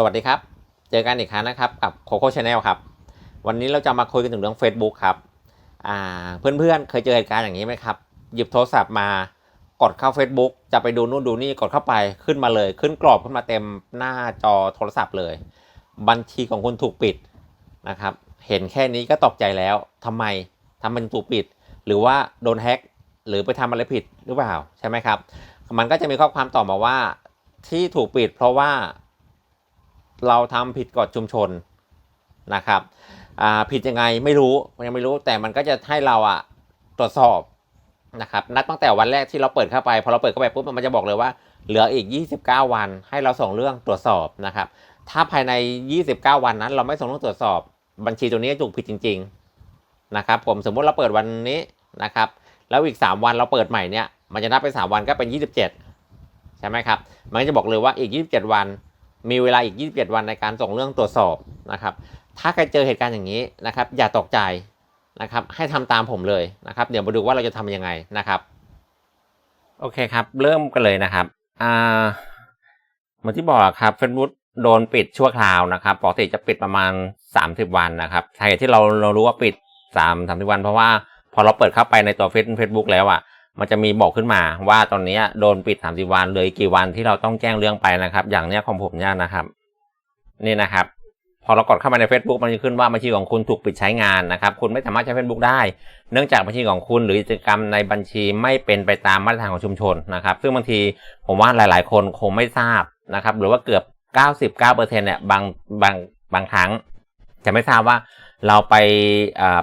สวัสดีครับ เจอกันอีกครั้งนะครับกับโคโค่ชาแนลครับ วันนี้เราจะมาคุยกันถึงเรื่อง Facebook ครับอ่าเพื่อนๆเคยเจอเหตุการณ์อย่างนี้ไหมครับ หยิบโทรศัพท์มากดเข้า Facebook จะไปดูนู่นดูนี่กดเข้าไปขึ้นมาเลย ขึ้นกรอบขึ้นมาเต็มหน้าจอโทรศัพท์เลย บัญชีของคุณถูกปิดนะครับ เห็นแค่นี้ก็ตกใจแล้วทำไมทำมันถูกปิด หรือว่าโดนแฮ็กหรือไปทำอะไรผิดหรือเปล่าใช่ไหมครับ มันก็จะมีข้อความตอบมาว่าที่ถูกปิด เพราะว่า เราทำผิดกฎชุมชนนะครับผิดยังไงไม่รู้ยังไม่รู้แต่มันก็จะให้เราอะตรวจสอบนะครับนับตั้งแต่วันแรกที่เราเปิดเข้าไปพอเราเปิดเข้าไปปุ๊บมันจะบอกเลยว่าเหลืออีก 29 วัน ให้เราส่งเรื่องตรวจสอบนะครับ ถ้าภายใน 29 วันนั้น เราไม่ส่งเรื่องตรวจสอบ บัญชีตัวนี้ถูกผิดจริง ๆนะครับ ผมสมมุติเราเปิดวันนี้นะครับ แล้วอีก 3 วันเราเปิดใหม่เนี่ยมันจะนับเป็น 3 วันก็เป็น 27 ใช่ไหมครับ มันก็จะบอกเลยว่าอีก 27 วัน มีเวลาอีก 27 วันในการส่งเรื่องตรวจสอบนะครับ ถ้าใครเจอเหตุการณ์อย่างนี้นะครับ อย่าตกใจนะครับ ให้ทำตามผมเลยนะครับ เดี๋ยวมาดูว่าเราจะทำยังไงนะครับ โอเคครับ เริ่มกันเลยนะครับอ่าเหมือนที่บอกครับ Facebook โดนปิดชั่วคราวนะครับปกติจะปิดประมาณ 30 วันนะครับสาเหตุที่เราเรารู้ว่าปิด3 30วัน เพราะว่าพอเราเปิดเข้าไปในตัวเฟซเฟซบุ๊กแล้วอะ มันจะมีบอกขึ้นมาว่าตอนนี้โดนปิด 30 วันเลยกี่วันที่เราต้องแจ้งเรื่องไปนะครับ อย่างเนี้ยของผมเนี่ยนะครับ นี่นะครับ พอเรากดเข้ามาใน Facebook มันจะขึ้นว่าบัญชีของคุณถูกปิดใช้งานนะครับ คุณไม่สามารถใช้ Facebook ได้ เนื่องจากบัญชีของคุณหรือกิจกรรมในบัญชีไม่เป็นไปตามมาตรฐานของชุมชนนะครับ ซึ่งบางทีผมว่าหลาย ๆ คนคงไม่ทราบนะครับ หรือว่าเกือบ 99%เนี่ยบางบางบางครั้ง จะไม่ทราบว่าเราไป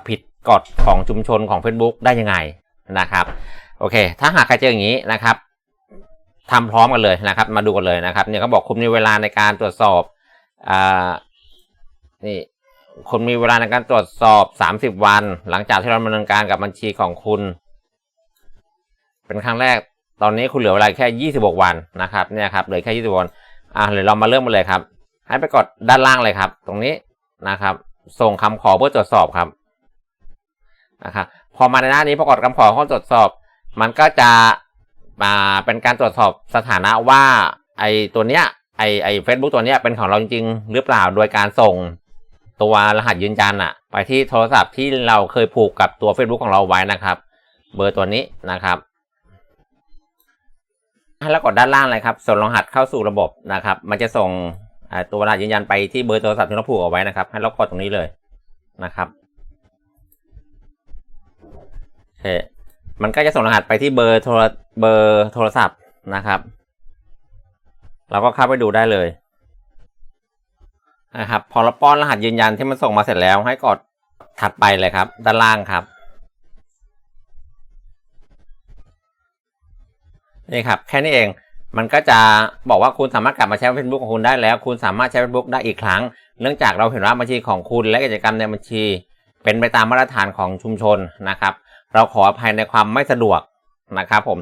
ผิดกฎของชุมชนของ Facebook ได้ยังไงนะครับ โอเค ถ้าหากใครเจออย่างนี้นะครับทำพร้อมกันเลยนะครับ มาดูกันเลยนะครับ เนี่ยเขาบอกคุณมีเวลาในการตรวจสอบอ่านี่คุณมีเวลาในการตรวจสอบ 30 วัน หลังจากที่เราดำเนินการกับบัญชีของคุณ เป็นครั้งแรก ตอนนี้คุณเหลือเวลาแค่ 26 วันนะครับ เนี่ยครับ เหลือแค่26วัน อะเดี๋ยวเรามาเริ่มกันเลยครับ ให้ไปกดด้านล่างเลยครับ ตรงนี้นะครับ ส่งคำขอเพื่อตรวจสอบครับนะครับ พอมาในหน้านี้พอกดคำขอข้อตรวจสอบ มันก็จะมาเป็นการตรวจสอบสถานะว่าไอตัวเนี้ยไอไอเฟซบุ๊กตัวเนี้ยเป็นของเราจริงๆหรือเปล่าโดยการส่งตัวรหัสยืนยันอะไปที่โทรศัพท์ที่เราเคยผูกกับตัว Facebook ของเราไว้นะครับ เบอร์ตัวนี้นะครับแล้วกดด้านล่างเลยครับส่งรหัสเข้าสู่ระบบนะครับ มันจะส่งตัวรหัสยืนยันไปที่เบอร์โทรศัพท์ที่เราผูกเอาไว้นะครับ ให้เรากดตรงนี้เลยนะครับโอเค มันก็จะส่งรหัสไปที่เบอร์โทรเบอร์โทรศัพท์นะครับ เราก็เข้าไปดูได้เลยนะครับ พอเราป้อนรหัสยืนยันที่มันส่งมาเสร็จแล้ว ให้กดถัดไปเลยครับ ด้านล่างครับนี่ครับ แค่นี้เองมันก็จะบอกว่าคุณสามารถกลับมาใช้ Facebook ของคุณได้แล้ว คุณสามารถใช้ Facebook ได้อีกครั้ง เนื่องจากเราเห็นว่าบัญชีของคุณและกิจกรรมในบัญชี เป็นไปตามมาตรฐานของชุมชนนะครับ เราขออภัยในความไม่สะดวกนะครับผม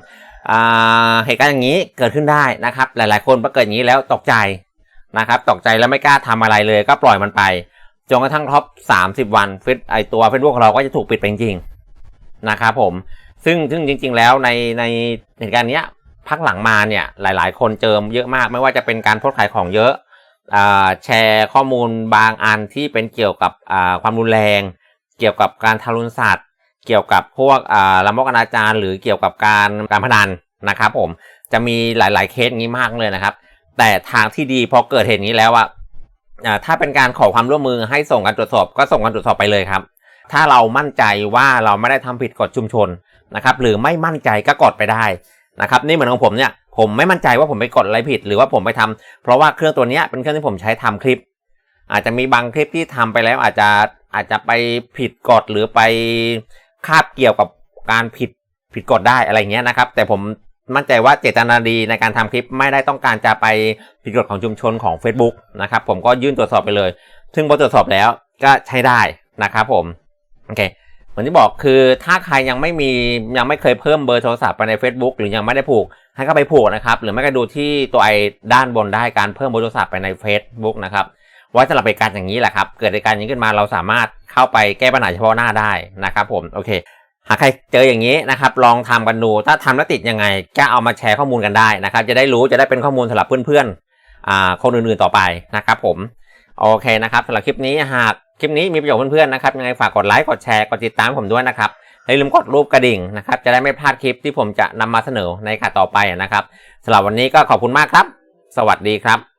เหตุการณ์อย่างนี้เกิดขึ้นได้นะครับ หลายๆ คนพอเกิดอย่างนี้แล้วตกใจนะครับ ตกใจแล้วไม่กล้าทำอะไรเลย ก็ปล่อยมันไปจนกระทั่งครบสามสิบวันเฟซไอตัวเฟซบุ๊กของเราก็จะถูกปิดไปจริงๆนะครับผมซึ่งซึ่งจริง ๆ แล้วในในเหตุการณ์เนี้ยพักหลังมาเนี่ยหลาย ๆ คนเจอเยอะมากไม่ว่าจะเป็นการโพสขายของเยอะแชร์ข้อมูลบางอันที่เป็นเกี่ยวกับความรุนแรง เกี่ยวกับการทารุณสัตว์ เกี่ยวกับพวกละมกอนาจารหรือเกี่ยวกับการการพนันนะครับผมจะมีหลาย ๆเคสนี้มากเลยนะครับ แต่ทางที่ดีพอเกิดเหตุนี้แล้วอะถ้าเป็นการขอความร่วมมือให้ส่งการตรวจสอบ ก็ส่งการตรวจสอบไปเลยครับ ถ้าเรามั่นใจว่าเราไม่ได้ทำผิดกฎชุมชนนะครับหรือไม่มั่นใจก็กดไปได้นะครับนี่เหมือนของผมเนี่ยผมไม่มั่นใจว่าผมไปกดอะไรผิด หรือว่าผมไปทำเพราะว่าเครื่องตัวนี้เป็นเครื่องที่ผมใช้ทำคลิป อาจจะมีบางคลิปที่ทำไปแล้วอาจจะอาจจะไปผิดกฎหรือไป คาบเกี่ยวกับการผิดผิดกฎได้อะไรเงี้ยนะครับ แต่ผมมั่นใจว่าเจตนาดีในการทำคลิปไม่ได้ต้องการจะไปผิดกฎของชุมชนของ Facebook นะครับ ผมก็ยื่นตรวจสอบไปเลย ซึ่งพอตรวจสอบแล้วก็ใช้ได้นะครับผมโอเคเหมือนที่บอกคือถ้าใครยังไม่มียังไม่เคยเพิ่มเบอร์โทรศัพท์ไปใน Facebook หรือยังไม่ได้ผูกให้ก็ไปผูกนะครับ หรือไม่ก็ดูที่ตัวไอ้ด้านบนได้การเพิ่มเบอร์โทรศัพท์ไปใน Facebook นะครับ ไว้สำหรับเหตุการณ์อย่างนี้แหละครับ เกิดเหตุการณ์นี้ขึ้นมาเราสามารถเข้าไปแก้ปัญหาเฉพาะหน้าได้นะครับผมโอเค หากใครเจออย่างนี้นะครับ ลองทำกันดูถ้าทำแล้วติดยังไงก็เอามาแชร์ข้อมูลกันได้นะครับ จะได้รู้จะได้เป็นข้อมูลสำหรับเพื่อนๆคนอื่นๆต่อไปนะครับ ผมโอเคนะครับสำหรับคลิปนี้หากคลิปนี้มีประโยชน์เพื่อนๆนะครับยังไงฝากกดไลค์กดแชร์กดติดตามผมด้วยนะครับอย่าลืมกดรูปกระดิ่งนะครับ จะได้ไม่พลาดคลิปที่ผมจะนำมาเสนอในข่าวต่อไปนะครับสำหรับวันนี้ก็ขอบคุณมากครับ สวัสดีครับ